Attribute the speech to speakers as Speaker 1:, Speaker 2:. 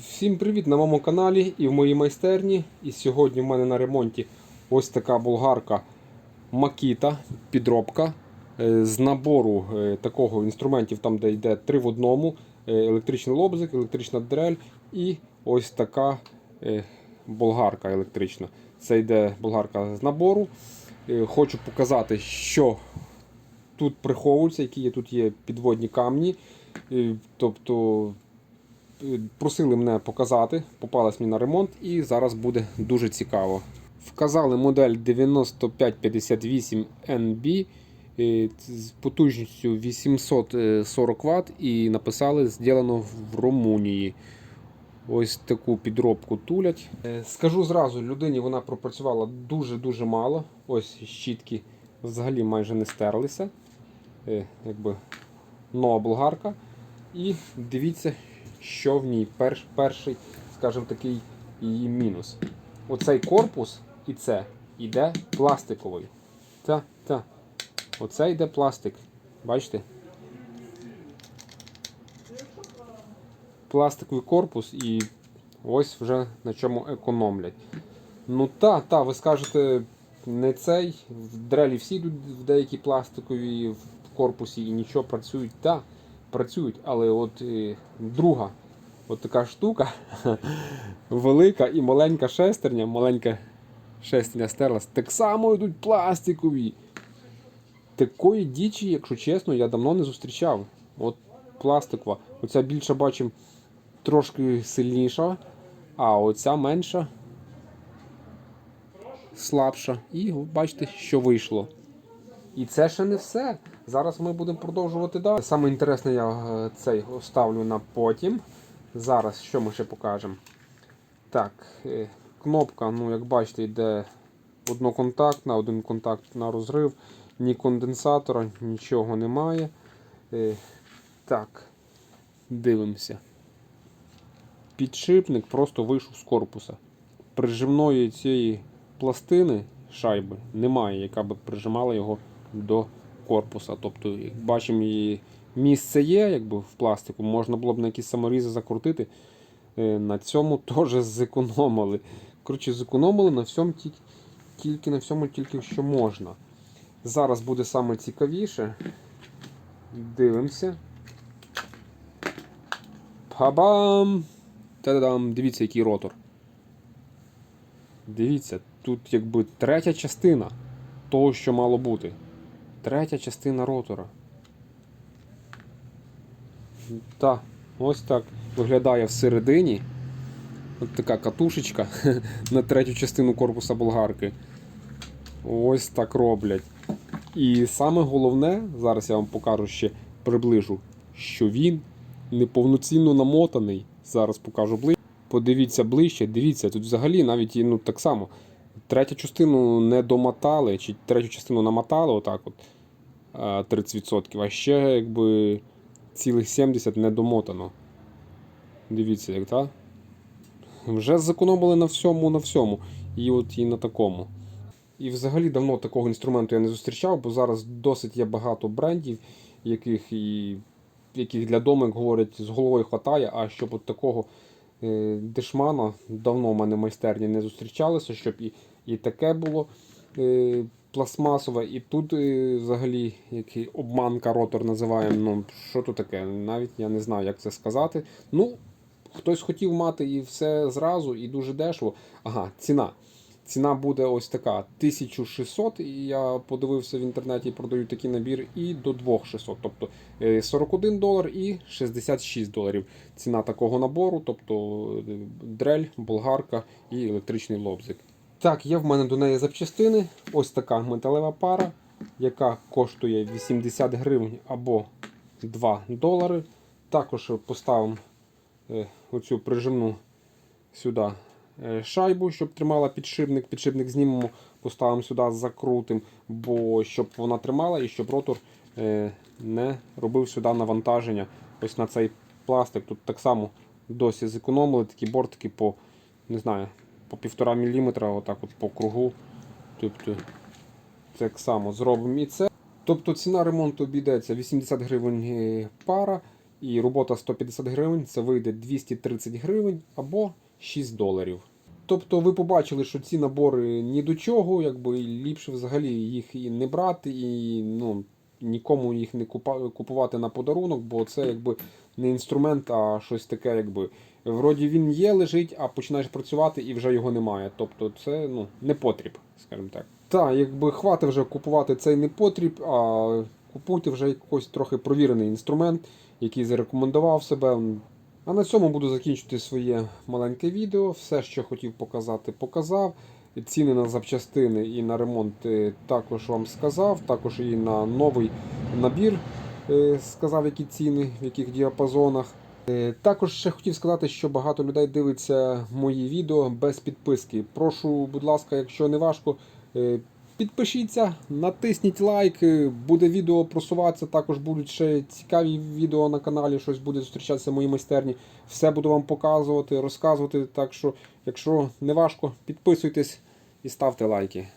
Speaker 1: Всім привіт на моєму каналі і в моїй майстерні. І сьогодні в мене на ремонті ось така болгарка Makita підробка е, з набору е, такого інструментів, там де йде 3 в одному, е, електричний лобзик, електрична дрель і ось така болгарка електрична. Це йде болгарка з набору. Хочу показати, що тут приховується, які є тут є підводні камні. Тобто просили мене показати, попалась мені на ремонт, і зараз буде дуже цікаво. Вказали модель 9558 NB е, з потужністю 840 Вт і написали зроблено в Румунії. Ось таку підробку тулять. Е, Скажу зразу, людині вона пропрацювала дуже-дуже мало. Ось щітки взагалі майже не стерлися. Е, Якби нова болгарка. І дивіться, що в ній. Перш, перший, скажімо такий, її мінус. Оцей корпус і це йде пластиковий. Та, та. Оце йде пластик. Бачите? Пластиковий корпус і ось вже на чому економлять. Ну та, та, ви скажете, не цей. В дрелі всі йдуть в деякі пластикові в корпусі і нічого працюють. Та, працюють, але от е, друга от така штука велика і маленька шестерня, маленька шестерня стерлась, так само йдуть пластикові. Такої дічі, якщо чесно, я давно не зустрічав. От пластикова. Оця більша бачимо трошки сильніша, а оця менша, слабша. І бачите, що вийшло. І це ще не все. Зараз ми будемо продовжувати далі. Саме інтересне я е, цей оставлю на потім. Зараз що ми ще покажемо? Так, е, кнопка, ну як бачите, йде одноконтактна, один контакт на розрив, ні конденсатора, нічого немає. Е, Так, дивимося. Підшипник просто вийшов з корпуса. Прижимної цієї пластини шайби немає, яка б прижимала його до корпуса. Тобто, як бачимо, і місце є якби, в пластику, можна було б на якісь саморізи закрутити. Е, На цьому теж зекономили. Коротше, зекономили на всьому тільки, тільки на всьому, тільки що можна. Зараз буде саме цікавіше. Дивимося. Па-бам! Та-дам! Дивіться, який ротор. Дивіться, тут якби третя частина того, що мало бути. Третя частина ротора. Так, ось так виглядає всередині. Ось така катушечка на третю частину корпуса болгарки. Ось так роблять. І саме головне, зараз я вам покажу ще приближу, що він неповноцінно намотаний. Зараз покажу ближче. Подивіться ближче, дивіться, тут взагалі навіть ну, так само. Третю частину не домотали, чи третю частину намотали, отак от 30%, а ще якби цілих 70 не домотано. Дивіться, як так? Вже зекономили на всьому, на всьому. І от і на такому. І взагалі давно такого інструменту я не зустрічав, бо зараз досить є багато брендів, яких і яких для дому, як говорять, з головою хватає, а щоб от такого е, дешмана давно в мене майстерні не зустрічалося, щоб і, і таке було е, пластмасове, і тут е, взагалі який обманка ротор називаємо. Ну, що тут таке? Навіть я не знаю, як це сказати. Ну, хтось хотів мати і все зразу, і дуже дешево. Ага, ціна. Ціна буде ось така 1600, і я подивився в інтернеті, продають такий набір і до 2600, тобто е, 41 долар і 66 доларів. Ціна такого набору, тобто е, дрель, болгарка і електричний лобзик. Так, є в мене до неї запчастини. Ось така металева пара, яка коштує 80 гривень або 2 долари. Також поставимо е, оцю прижимну сюди е, шайбу, щоб тримала підшипник. Підшипник знімемо, поставимо сюди, закрутимо, бо щоб вона тримала і щоб ротор е, не робив сюди навантаження ось на цей пластик. Тут так само досі зекономили такі бортики по не знаю, по 1,5 мм, отак от по кругу. Тобто так само зробимо і це. Тобто ціна ремонту обійдеться 80 гривень е, пара і робота 150 гривень, це вийде 230 гривень або 6 доларів. Тобто ви побачили, що ці набори ні до чого, якби ліпше взагалі їх і не брати, і ну, нікому їх не купувати на подарунок, бо це якби не інструмент, а щось таке, якби. Вроді він є, лежить, а починаєш працювати і вже його немає. Тобто це ну, не потріб, скажімо так. Так, якби хватить вже купувати цей не потріб, а купуйте вже якийсь трохи провірений інструмент, який зарекомендував себе. А на цьому буду закінчувати своє маленьке відео. Все, що хотів показати, показав. Ціни на запчастини і на ремонт також вам сказав. Також і на новий набір е, сказав, які ціни, в яких діапазонах. Е, Також ще хотів сказати, що багато людей дивиться мої відео без підписки. Прошу, будь ласка, якщо не важко, е, підпишіться, натисніть лайк, е, буде відео просуватися. Також будуть ще цікаві відео на каналі, щось буде зустрічатися в моїй майстерні. Все буду вам показувати, розказувати. Так що, якщо не важко, підписуйтесь і ставте лайки.